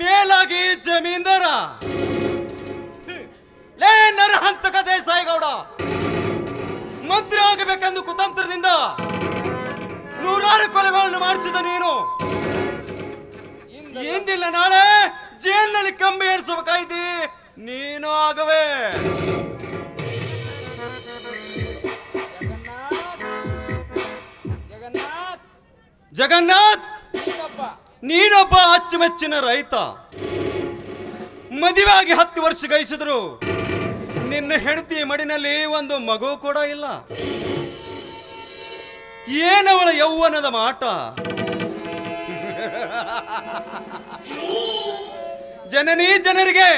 ಮೇಲಾಗಿ ಜಮೀನ್ದಾರ. ಲೇ ನರಹಂತಕ ದೇಸಾಯಿ ಗೌಡ ಮಂತ್ರಿ ಆಗಬೇಕೆಂದು ಕುತಂತ್ರದಿಂದ ನೂರಾರು ಕೊಲೆಗಳನ್ನು ಮಾಡಿಸಿದ ನೀನು. ಏನಿಲ್ಲ ನಾಳೆ ಜೇಲ್ನಲ್ಲಿ ಕಂಬಿ ಏರಿಸಬೇಕಾಯ್ತಿ. ನೀನು ಆಗವೇ. ಜಗನ್ನಾಥ್. ಜಗನ್ನಾಥ್! ನೀನೊಬ್ಬ ಅಚ್ಚುಮೆಚ್ಚಿನ ರೈತ. ಮದುವೆಯಾಗಿ ಹತ್ತು ವರ್ಷ ಗೈಸಿದ್ರು ನಿನ್ನ ಹೆಂಡತಿ ಮಡಿನಲ್ಲಿ ಒಂದು ಮಗು ಕೂಡ ಇಲ್ಲ. ಏನವಳ ಯೌವನದ ಮಾಟ? ಜನನಿ ಜನರಿಗೆ,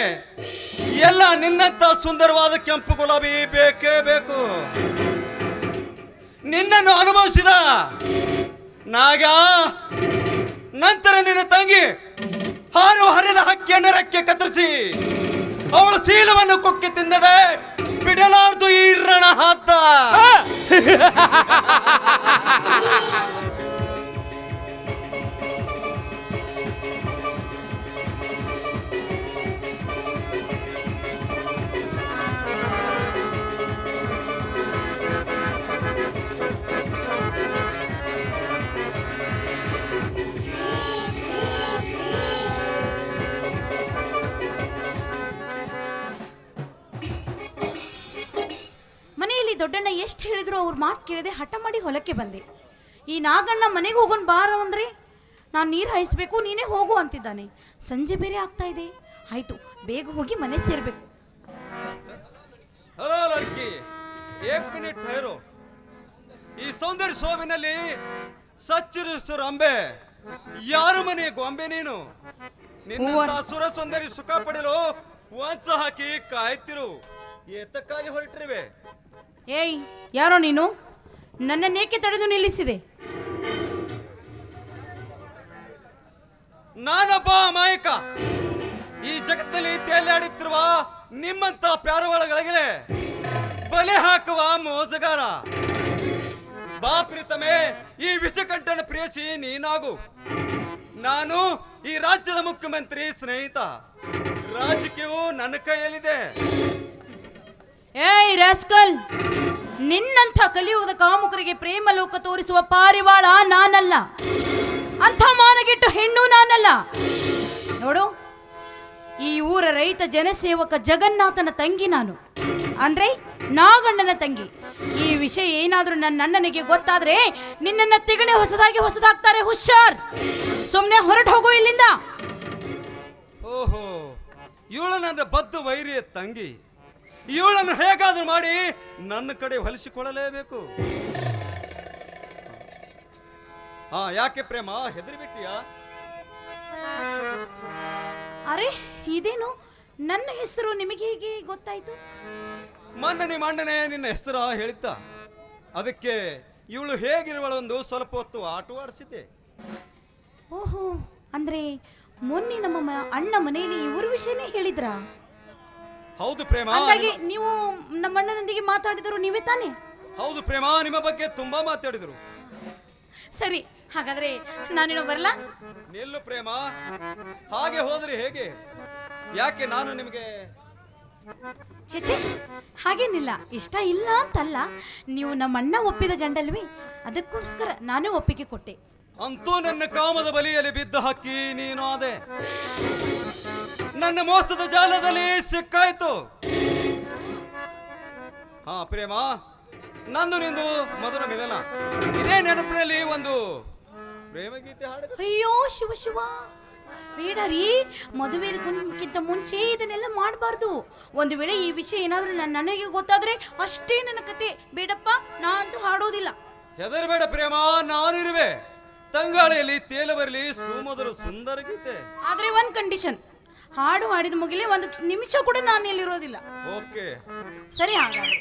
ಎಲ್ಲ ನಿನ್ನಂತ ಸುಂದರವಾದ ಕೆಂಪು ಗುಲಾಬಿ ಬೇಕೇ ಬೇಕು. ನಿನ್ನನ್ನು ಅನುಭವಿಸಿದ ನಾಗ ನಂತರ ನಿನ್ನ ತಂಗಿ ಹಾಲು ಹರಿದ ಹಕ್ಕಿಯ ನೆರಕ್ಕೆ ಕತ್ತರಿಸಿ ಅವಳ ಚೀಲವನ್ನು ಕುಕ್ಕಿ ತಿನ್ನದೆ ಬಿಡಲಾರ್ದು ಈ ರಣ ಹಾತ ದೊಡ್ಡಣ್ಣ ಎಷ್ಟು ಹೇಳಿದ್ರು ಅವ್ರ ಮಾತು ಕೇಳದೆ ಹಠ ಮಾಡಿ ಹೊಲಕ್ಕೆ ಬಂದೆ. ಈ ನಾಗಣ್ಣ ಮನೆಗೆ ಹೋಗೋನ್ ಬಾರ ಅಂದ್ರೆ ನಾನು ನೀರು ಹಾಯಿಸ್ಬೇಕು ನೀನೇ ಹೋಗು ಅಂತಿದ್ದಾನೆ. ಸಂಜೆ ಬೇರೆ ಆಗ್ತಾ ಇದೆ. ಆಯ್ತು ಬೇಗ ಹೋಗಿ ಮನೆ ಸೇರ್ಬೇಕು. ಈ ಸೌಂದರ್ಯ ಸೋವಿನಲ್ಲಿ ಸುರ ಅಂಬೆ. ಯಾರು ಮನೆ ಗೊಂಬೆ ನೀನು? ನಿನ್ನ ಸುರ ಸುಂದರಿ ಸುಖ ಪಡೆಯಲು ವಾಂಸ ಹಾಕಿ ಕಾಯ್ತಿರು. ಎತ್ತಕ್ಕಾಗಿ ಹೊರಟಿರುವೆ. ಏಯ್, ಯಾರೋ ನೀನು? ನನ್ನನ್ನೇಕೆ ತಡೆದು ನಿಲ್ಲಿಸಿದೆ? ನಾನೊಬ್ಬ ಮಾಯಕ ಈ ಜಗತ್ತಲ್ಲಿ ತೇಲಾಡುತ್ತಿರುವ ನಿಮ್ಮಂತ ಪ್ಯಾರವಾಳಗಳಿಗೆ ಬಲೆ ಹಾಕುವ ಮೋಜಗಾರ. ಬಾ ಪ್ರೀತಮೆ, ಈ ವಿಷಕಂಠನ ಪ್ರೇಯಸಿ ನೀನಾಗು. ನಾನು ಈ ರಾಜ್ಯದ ಮುಖ್ಯಮಂತ್ರಿ ಸ್ನೇಹಿತ. ರಾಜಕೀಯವು ನನ್ನ ಕೈಯಲ್ಲಿದೆ. ಏಯ್ ರಾಸ್ಕಲ್, ನಿನ್ನಂಥ ಕಲಿಯುಗದ ಕಾಮುಕರಿಗೆ ಪ್ರೇಮ ಲೋಕ ತೋರಿಸುವ ಪಾರಿವಾಳ ನಾನಲ್ಲ. ಅಂಥ ಮಾನಗಿಟ್ಟು ಹೆಣ್ಣು ನಾನಲ್ಲ. ನೋಡು, ಈ ಊರ ರೈತ ಜನಸೇವಕ ಜಗನ್ನಾಥನ ತಂಗಿ ನಾನು. ಅಂದ್ರೆ ನಾಗಣ್ಣನ ತಂಗಿ. ಈ ವಿಷಯ ಏನಾದರೂ ನನ್ನ ಅಣ್ಣನಿಗೆ ಗೊತ್ತಾದ್ರೆ ನಿನ್ನನ್ನ ತಿಗಣೆ ಹೊಸದಾಗಿ ಹೊಸದಾಗ್ತಾರೆ ಹುಷಾರ್. ಸುಮ್ಮನೆ ಹೊರಟು ಹೋಗು ಇಲ್ಲಿಂದ. ಓಹೋ, ಇವಳು ನನ್ನ ಬದ್ದು ವೈರಿಯ ತಂಗಿ. ಇವಳನ್ನು ಹೇಗಾದ್ರೂ ಮಾಡಿ ನನ್ನ ಕಡೆ ಹೊಲಿಸಿಕೊಳ್ಳಲೇಬೇಕು. ಹಾ ಯಾಕೆ ಪ್ರೇಮ? ಹೆದರಿಬಿಟ್ಟಿಯಾ ಅರೆ ಇದೇನು? ನನ್ನ ಹೆಸರು ನಿಮಗೆ ಹೇಗೆ ಗೊತ್ತಾಯ್ತು? ಮೊನ್ನೆ ನಿಮ್ಮ ಅಣ್ಣನೇ ನಿನ್ನ ಹೆಸರು ಹೇಳಿದ್ದ ಅದಕ್ಕೆ ಇವಳು ಹೇಗಿರುವಳೊಂದು ಸ್ವಲ್ಪ ಹೊತ್ತು ಆಟವಾಡಿಸಿದ್ದೆ ಓಹೋ ಅಂದ್ರೆ ಮೊನ್ನೆ ನಮ್ಮ ಮ- ಅಣ್ಣ ಮನೆಯಲ್ಲಿ ಇವ್ರ ವಿಷಯನೇ ಹೇಳಿದ್ರಾ? ಹೌದು ಪ್ರೇಮ ಹಾಗಾಗಿ ನೀವು ನಮ್ಮ ಅಣ್ಣನೊಂದಿಗೆ ಮಾತಾಡಿದರು ನೀವೇ ತಾನೇ? ಹೌದು ಪ್ರೇಮ ನಿಮ್ಮ ಬಗ್ಗೆ ತುಂಬಾ ಮಾತಾಡಿದರು. ಸರಿ ಹಾಗಾದ್ರೆ ನಾನೇನೋ ಬರಲ್ಲ? ನಿಲ್ಲು ಪ್ರೇಮ. ಹಾಗೆ ಹೋದ್ರೆ ಹೇಗೆ? ಯಾಕೆ ನಾನು ನಿಮಗೆ ಚೇಚೆ ಹಾಗೇನಿಲ್ಲ ಇಷ್ಟ ಇಲ್ಲ ಅಂತಲ್ಲ. ನೀವು ನಮ್ಮ ಅಣ್ಣ ಒಪ್ಪಿದ ಗಂಡಲ್ವಿ? ಅದಕ್ಕೋಸ್ಕರ ನಾನೇ ಒಪ್ಪಿಗೆ ಕೊಟ್ಟೆ. ಅಂತೂ ನನ್ನ ಕಾಮದ ಬಲಿಯಲ್ಲಿ ಬಿದ್ದ ಹಕ್ಕಿ ನೀನು ಆದೆ. ನನ್ನ ಮೋಸದ ಜಾಲದಲ್ಲಿ ಸಿಕ್ಕಾಯ್ತು. ಹಾ ಪ್ರೇಮ ನಂದು ನಿಂದು ಮಧುರ ಮಿಲನ. ಇದೇ ನೆನಪಿನಲ್ಲಿ ಒಂದು ಪ್ರೇಮ ಗೀತೆ ಅಯ್ಯೋ ಶಿವ ಶಿವ. ಬೇಡ ರೀ ಮದುವೆಗಿಂತ ಮುಂಚೆ ಇದನ್ನೆಲ್ಲ ಮಾಡಬಾರ್ದು. ಒಂದು ವೇಳೆ ಈ ವಿಷಯ ಏನಾದರೂ ನನ್ನ ನನಗೆ ಗೊತ್ತಾದ್ರೆ ಅಷ್ಟೇ ನನ್ನ ಕತೆ. ಬೇಡಪ್ಪ ನಾನು ಹಾಡೋದಿಲ್ಲ. ಹೆದರಬೇಡ ಪ್ರೇಮ ನಾನಿರುವೆ. ತಂಗಾಳಿಯಲ್ಲಿ ತೇಲ ಬರಲಿ ಸುಮಧುರ ಸುಂದರ ಗೀತೆ. ಆದ್ರೆ ಒಂದ್ ಕಂಡೀಷನ್ ಹಾಡು ಹಾಡಿದ ಮುಗಿಲಿ ಒಂದು ನಿಮಿಷ ಕೂಡ ನಾನು ಇಲ್ಲಿರೋದಿಲ್ಲ. ಓಕೆ. ಸರಿ ಹಾಗಾದ್ರೆ.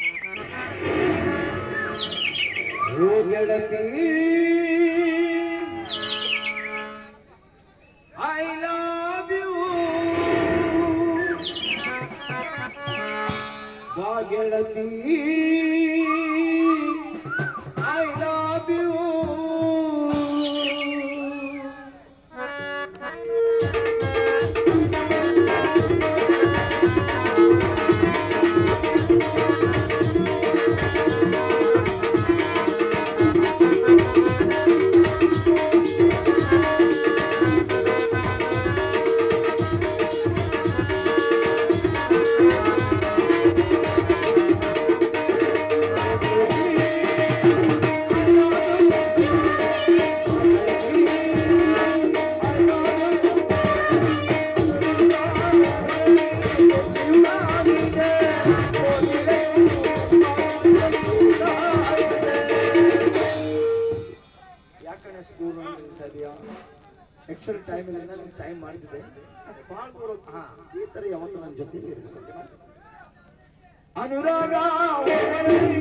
ಯಾಕಡೆ ಸ್ಕೂಲ್ ಇದೆಯಾ ಎಕ್ಸೆಲ್ ಟೈಮ್ ಇಲ್ಲ ನಿಮ್ಗೆ ಟೈಮ್ ಮಾಡಿದ್ದೆ. ಭಾಳ ದೂರ ಹಾ, ಈ ಥರ ಯಾವತ್ತು ನನ್ನ ಜೊತೆಲಿ ಇರಬೇಕು ಅನುರಾಗ ಸರಿ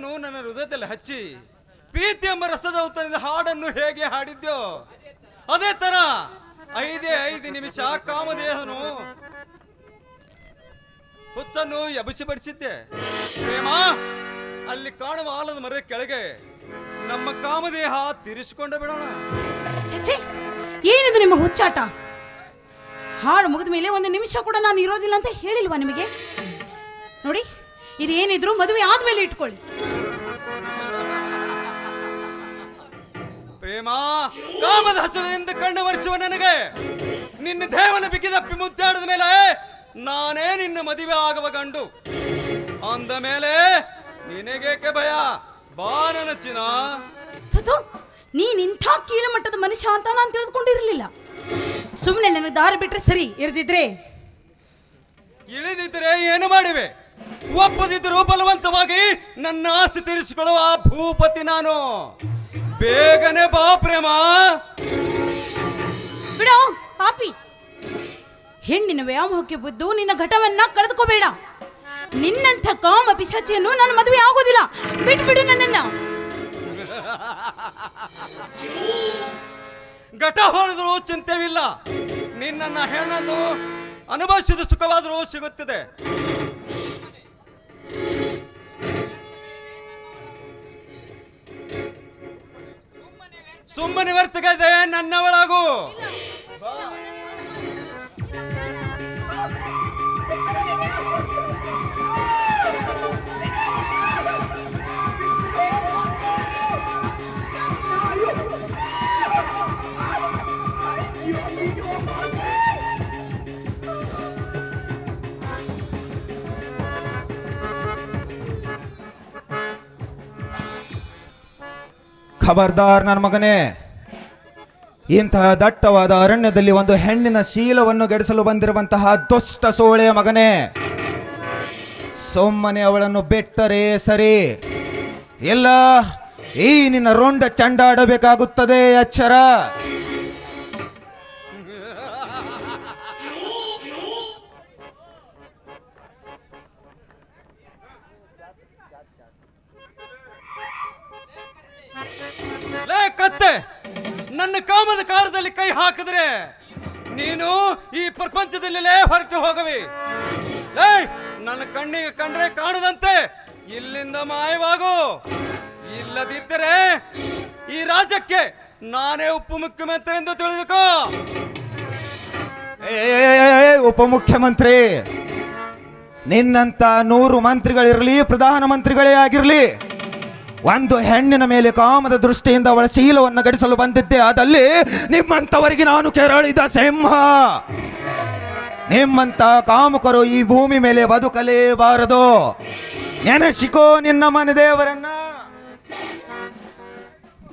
ಕಿಚ್ಚನ್ನು ನನ್ನ ಹೃದಯದಲ್ಲಿ ಹಚ್ಚಿ ಪ್ರೀತಿ ಎಂಬ ರಸದ ಉತ್ತರದ ಹಾಡನ್ನು ಹೇಗೆ ಹಾಡಿದ್ಯೋ ಅದೇ ತರ ಐದೇ ಐದು ನಿಮಿಷ ಕಾಮದೇಹನು ಹುತ್ತನ್ನು ಎಬಸಿ ಬಡಿಸಿದ್ದೆ ಪ್ರೇಮ, ಅಲ್ಲಿ ಕಾಣುವ ಆಲದ ಮರ ಕೆಳಗೆ ನಮ್ಮ ಕಾಮದೇಹ ತಿರಿಸಿಕೊಂಡು ಬಿಡೋಣ. ಏನಿದು ನಿಮ್ಮ ಹುಚ್ಚಾಟ? ಹಾಡು ಮುಗಿದ ಮೇಲೆ ಒಂದು ನಿಮಿಷ ಕೂಡ ನಾನು ಇರೋದಿಲ್ಲ ಅಂತ ಹೇಳಿಲ್ವಾ ನಿಮಗೆ? ನೋಡಿ ಇದು ಏನಿದ್ರು ಮದುವೆ ಆದ್ಮೇಲೆ ಇಟ್ಕೊಳ್ಳಿ. ಪ್ರೇಮ ಕಾಮದ ಹಸುವಿನಿಂದ ಕಣ್ಣು ವರ್ಷುವ ನನಗೆ. ನಿನ್ನ ದೇವನ ಬಿಗಿದಪ್ಪಿ ಮುದ್ದಾಡಿದ ಮೇಲೆ ನಾನೇ ನಿನ್ನ ಮದುವೆ ಆಗುವ ಗಂಡು. ಅಂದ ಮೇಲೆ ನಿನಗೇಕೆ ಭಯ? ಬಾ ನನ್ನ ಚಿನ್ನ ಥು, ನೀನ್ ಇಂಥ ಕೀಳು ಮಟ್ಟದ ಮನುಷ್ಯ ಅಂತ ನಾನು ತಿಳಿದುಕೊಂಡಿರಲಿಲ್ಲ ಸುಮ್ಮನೆ ನನಗೆ ದಾರಿ ಬಿಟ್ರೆ ಸರಿ ಇರ್ದಿದ್ರೆ? ಇಳಿದಿದ್ರೆ ಏನು ಮಾಡಿವೆ? ಒಪ್ಪದಿದ್ದರೂ ಬಲವಂತವಾಗಿ ನನ್ನ ಆಸೆ ತೀರಿಸಿಕೊಳ್ಳುವ ಭೂಪತಿ ನಾನು. ಬೇಗನೆ ಬಾ ಪ್ರೇಮ. ಬಿಡೋ ಪಾಪಿ. ಹೆಣ್ಣಿನ ವ್ಯಾಮೋಹಕ್ಕೆ ಬುದ್ದು ನಿನ್ನ ಘಟವನ್ನ ಕಳೆದುಕೋಬೇಡ. ನಿನ್ನಂಥ ಕಾಮ ಪಿಶಾಚಿಯನ್ನು ನಾನು ಮದುವೆ ಆಗೋದಿಲ್ಲ ಬಿಟ್ಬಿಡು ನನ್ನನ್ನ. ಘಟ ಹೊಡೆದರೂ ಚಿಂತೆವಿಲ್ಲ. ನಿನ್ನನ್ನ ಹೆಣ್ಣನ್ನು ಅನುಭವಿಸಿದ ಸುಖವಾದರೂ ಸಿಗುತ್ತದೆ. ಸುಮ್ಮನೆ ವರ್ತಗದೆ ನನ್ನವಳಾಗು. ಖಬರ್ದಾರ್ ನನ್ನ ಮಗನೇ. ಇಂತಹ ದಟ್ಟವಾದ ಅರಣ್ಯದಲ್ಲಿ ಒಂದು ಹೆಣ್ಣಿನ ಶೀಲವನ್ನು ಗೆಡಿಸಲು ಬಂದಿರುವಂತಹ ದುಷ್ಟ ಸೋಳೆಯ ಮಗನೇ. ಸೊಮ್ಮನೆ ಅವಳನ್ನು ಬಿಟ್ಟರೆ ಸರಿ. ಎಲ್ಲ ಈ ನಿನ್ನ ರೊಂಡ ಚಂಡಾಡಬೇಕಾಗುತ್ತದೆ ಎಚ್ಚರ ನನ್ನ ಕಾಮದ ಕಾರದಲ್ಲಿ ಕೈ ಹಾಕಿದ್ರೆ ನೀನು ಈ ಪ್ರಪಂಚದಲ್ಲೇ ಹೊರಟು ಹೋಗವಿ. ನನ್ನ ಕಣ್ಣಿಗೆ ಕಂಡ್ರೆ ಕಾಣದಂತೆ ಇಲ್ಲಿಂದ ಮಾಯವಾಗು. ಇಲ್ಲದಿದ್ದರೆ ಈ ರಾಜ್ಯಕ್ಕೆ ನಾನೇ ಉಪ ಮುಖ್ಯಮಂತ್ರಿ ಎಂದು ತಿಳಿದುಕೋ. ಉಪಮುಖ್ಯಮಂತ್ರಿ ನಿನ್ನಂತ ನೂರು ಮಂತ್ರಿಗಳಿರಲಿ ಪ್ರಧಾನಮಂತ್ರಿಗಳೇ ಆಗಿರಲಿ. ಒಂದು ಹೆಣ್ಣಿನ ಮೇಲೆ ಕಾಮದ ದೃಷ್ಟಿಯಿಂದ ಅವಳ ಶೀಲವನ್ನು ಗಡಿಸಲು ಬಂದಿದ್ದೆ. ಅದಲ್ಲಿ ನಿಮ್ಮಂಥವರಿಗೆ ನಾನು ಕೆರಳಿದ ಸಿಂಹ. ನಿಮ್ಮಂತ ಕಾಮುಕರು ಈ ಭೂಮಿ ಮೇಲೆ ಬದುಕಲೇಬಾರದು. ನೆನೆಸಿಕೋ ನಿನ್ನ ಮನೆ ದೇವರನ್ನ.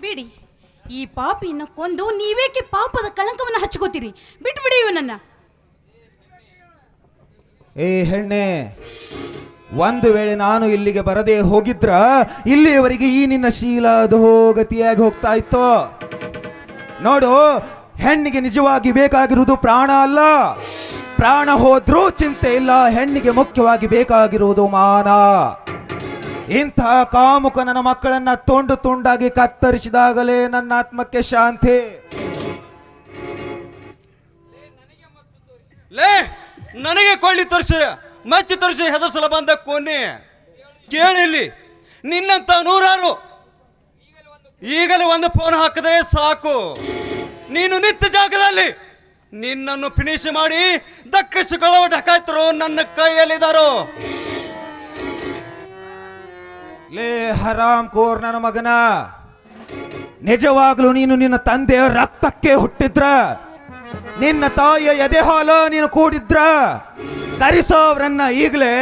ಬಿಡಿ ಈ ಪಾಪಿಯನ್ನು ಕೊಂದು ನೀವೇಕೆ ಪಾಪದ ಕಳಂಕವನ್ನು ಹಚ್ಕೋತೀರಿ ಬಿಟ್ಬಿಡಿ ಇವನನ್ನ. ಏ ಹೆಣ್ಣೆ ಒಂದು ವೇಳೆ ನಾನು ಇಲ್ಲಿಗೆ ಬರದೇ ಹೋಗಿದ್ರ, ಇಲ್ಲಿಯವರೆಗೆ ಈ ನಿನ್ನ ಶೀಲ ಅಧೋಗತಿಯಾಗಿ ಹೋಗ್ತಾ ಇತ್ತು. ನೋಡು, ಹೆಣ್ಣಿಗೆ ನಿಜವಾಗಿ ಬೇಕಾಗಿರುವುದು ಪ್ರಾಣ ಅಲ್ಲ. ಪ್ರಾಣ ಹೋದ್ರೂ ಚಿಂತೆ ಇಲ್ಲ, ಹೆಣ್ಣಿಗೆ ಮುಖ್ಯವಾಗಿ ಬೇಕಾಗಿರುವುದು ಮಾನ. ಇಂತಹ ಕಾಮುಕ ನನ್ನ ಮಕ್ಕಳನ್ನ ತುಂಡು ತುಂಡಾಗಿ ಕತ್ತರಿಸಿದಾಗಲೇ ನನ್ನ ಆತ್ಮಕ್ಕೆ ಶಾಂತಿ. ಲೇ, ನನಗೆ ಕೊಳ್ಳಿ ತೋರಿಸಿ. ಮಚ್ಚಿ ತೋರಿಸಿ ಹೆದರ್ಸಲು ಬಂದ ಕೊನೆ. ಕೇಳಿಲ್ಲಿ ನಿನ್ನಂತ ನೂರಾರು. ಈಗಲೇ ಒಂದು ಫೋನ್ ಹಾಕಿದ್ರೆ ಸಾಕು. ನೀನು ನಿತ್ಯ ಜಾಗದಲ್ಲಿ ನಿನ್ನನ್ನು ಫಿನಿಶ್ ಮಾಡಿ ದಕ್ಕಿಸಿಕೊಳ್ಳುವ ಡಕಾಯ್ತರು ನನ್ನ ಕೈಯಲ್ಲಿದ್ದಾರೋ. ಲೇ ಹರಾಮ್ ಕೋರ್ ನನ್ನ ಮಗನ. ನಿಜವಾಗ್ಲೂ ನೀನು ನಿನ್ನ ತಂದೆಯ ರಕ್ತಕ್ಕೆ ಹುಟ್ಟಿದ್ರ? ನಿನ್ನ ತಾಯಿಯ ಎದೆ ಹಾಲು ನೀನು ಕೂಡಿದ್ರ? ಕರೆಸೋವ್ರನ್ನ ಈಗಲೇ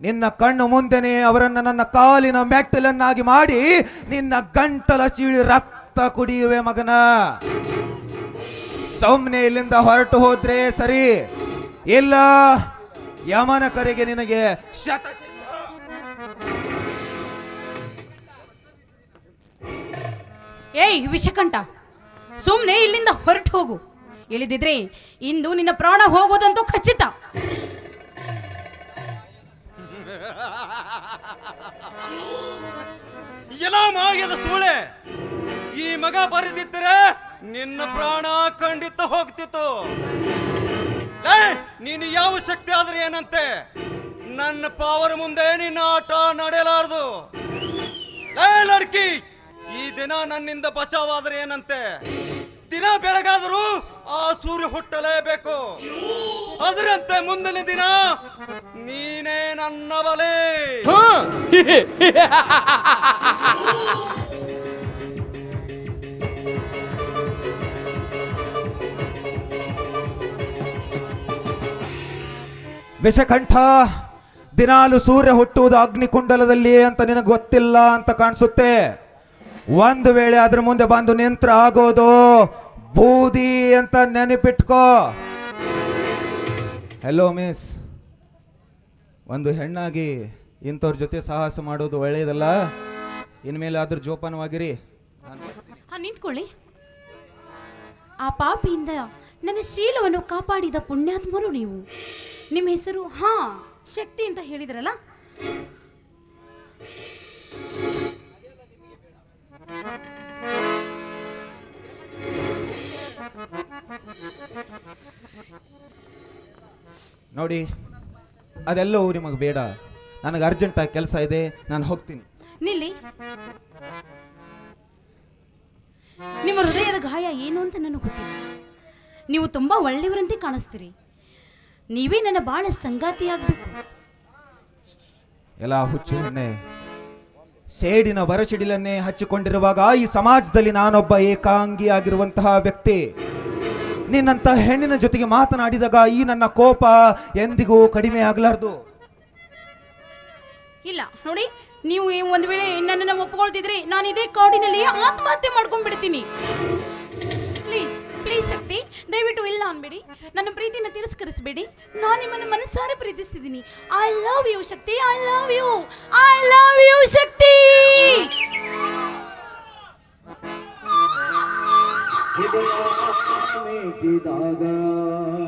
ನಿನ್ನ ಕಣ್ಣು ಮುಂದೆನೆ ಅವರನ್ನ ನನ್ನ ಕಾಲಿನ ಮೆಟ್ಟಲನ್ನಾಗಿ ಮಾಡಿ ನಿನ್ನ ಗಂಟಲ ಸೀಳಿ ರಕ್ತ ಕುಡಿಯುವೆ ಮಗನ. ಸೌಮ್ಯ ಇಲ್ಲಿಂದ ಹೊರಟು ಹೋದ್ರೆ ಸರಿ. ಇಲ್ಲ, ಯಮನ ಕರೆಗೆ ನಿನಗೆ ಶತ ಏಯ್, ವಿಷಕಂಠ. ಸುಮ್ನೆ ಇಲ್ಲಿಂದ ಹೊರಟು ಹೋಗು. ಇಳಿದಿದ್ರೆ ಇಂದು ನಿನ್ನ ಪ್ರಾಣ ಹೋಗೋದಂತೂ ಖಚಿತ. ಸೂಳೆ, ಈ ಮಗ ಬರೆದಿದ್ದರೆ ನಿನ್ನ ಪ್ರಾಣ ಖಂಡಿತ ಹೋಗ್ತಿತ್ತು. ನೀನು ಯಾವ ಶಕ್ತಿ ಆದ್ರೆ ಏನಂತೆ? ನನ್ನ ಪಾವರ್ ಮುಂದೆ ನಿನ್ನ ಆಟ ನಡೆಯಲಾರದು. ಏ ಲಡ್ಕಿ, ಈ ದಿನ ನನ್ನಿಂದ ಬಚಾವಾದ್ರೆ ಏನಂತೆ? ದಿನ ಬೆಳಗಾದರೂ ಸೂರ್ಯ ಹುಟ್ಟಲೇಬೇಕು. ಅದರಂತೆ ಮುಂದಿನ ದಿನ ನೀನೇ ನನ್ನ ಬಲೆ ವಿಷಕಂಠ ದಿನಾಲು ಸೂರ್ಯ ಹುಟ್ಟುವುದು ಅಗ್ನಿಕುಂಡಲದಲ್ಲಿ ಅಂತ ನಿನಗೆ ಗೊತ್ತಿಲ್ಲ ಅಂತ ಕಾಣಿಸುತ್ತೆ. ಒಂದು ವೇಳೆ ಅದ್ರ ಮುಂದೆ ಬಂದು ನಿಂತ್ರ ಆಗೋದು ಬೂದಿ ಅಂತ ನೆನಪಿಟ್ಕೋ. ಹೆಲೋ ಮಿಸ್ ಒಂದು ಹೆಣ್ಣಾಗಿ ಇಂಥವ್ರ ಜೊತೆ ಸಾಹಸ ಮಾಡೋದು ಒಳ್ಳೆಯದಲ್ಲ ಇನ್ಮೇಲೆ ಆದ್ರೂ ಜೋಪಾನವಾಗಿರಿ. ಹಾ, ನಿಂತ್ಕೊಳ್ಳಿ. ಆ ಪಾಪಿಯಿಂದ ನನ್ನ ಶೀಲವನ್ನು ಕಾಪಾಡಿದ ಪುಣ್ಯಾತ್ಮರು ನೀವು. ನಿಮ್ಮ ಹೆಸರು, ಹಾ, ಶಕ್ತಿ ಅಂತ ಹೇಳಿದ್ರಲ್ಲ? ನೋಡಿ ಅದೆಲ್ಲವೂ ನಿಮಗೆ ಬೇಡ. ನನಗೆ ಅರ್ಜೆಂಟಾಗಿ ಕೆಲಸ ಇದೆ ನಾನು ಹೋಗ್ತೀನಿ. ನಿಲ್ಲಿ. ನಿಮ್ಮ ಹೃದಯದ ಗಾಯ ಏನು ಅಂತ ನನಗೆ ಗೊತ್ತಿಲ್ಲ. ನೀವು ತುಂಬಾ ಒಳ್ಳೆಯವರಂತೆ ಕಾಣಿಸ್ತೀರಿ. ನೀವೇ ನನ್ನ ಬಾಳ ಸಂಗಾತಿಯಾಗಬೇಕು. ಎಲ್ಲ ಹುಚ್ಚು ಹೆಣ್ಣೆ ಸೇಡಿನ ಬರಸಿಡಿಲನ್ನೇ ಹಚ್ಚಿಕೊಂಡಿರುವಾಗ ಈ ಸಮಾಜದಲ್ಲಿ ನಾನೊಬ್ಬ ಏಕಾಂಗಿ ಆಗಿರುವಂತಹ ವ್ಯಕ್ತಿ. ನಿನ್ನಂತ ಹೆಣ್ಣಿನ ಜೊತೆಗೆ ಮಾತನಾಡಿದಾಗ ಈ ನನ್ನ ಕೋಪ ಎಂದಿಗೂ ಕಡಿಮೆ ಆಗಲಾರ್ದು. ಇಲ್ಲ, ನೋಡಿ, ನೀವು ಒಂದು ವೇಳೆ ನನ್ನನ್ನು ಒಪ್ಪಿಕೊಳ್ತಿದ್ರೆ ನಾನು ಇದೇ ಕಾಡಿನಲ್ಲಿ ಆತ್ಮಹತ್ಯೆ ಮಾಡ್ಕೊಂಡ್ಬಿಡ್ತೀನಿ. ಪ್ಲೀಸ್ ಪ್ಲೀಸ್ ಶಕ್ತಿ, ದಯವಿಟ್ಟು ಇಲ್ಲ ಅನ್ಬೇಡಿ. ನನ್ನ ಪ್ರೀತಿನ ತಿರಸ್ಕರಿಸಬೇಡಿ. ನಾನು ನಿಮ್ಮನ್ನು ಮನಸ್ಸಾರೆ ಪ್ರೀತಿಸ್ತಿದ್ದೀನಿ. I love you Shakti I love you I love you Shakti.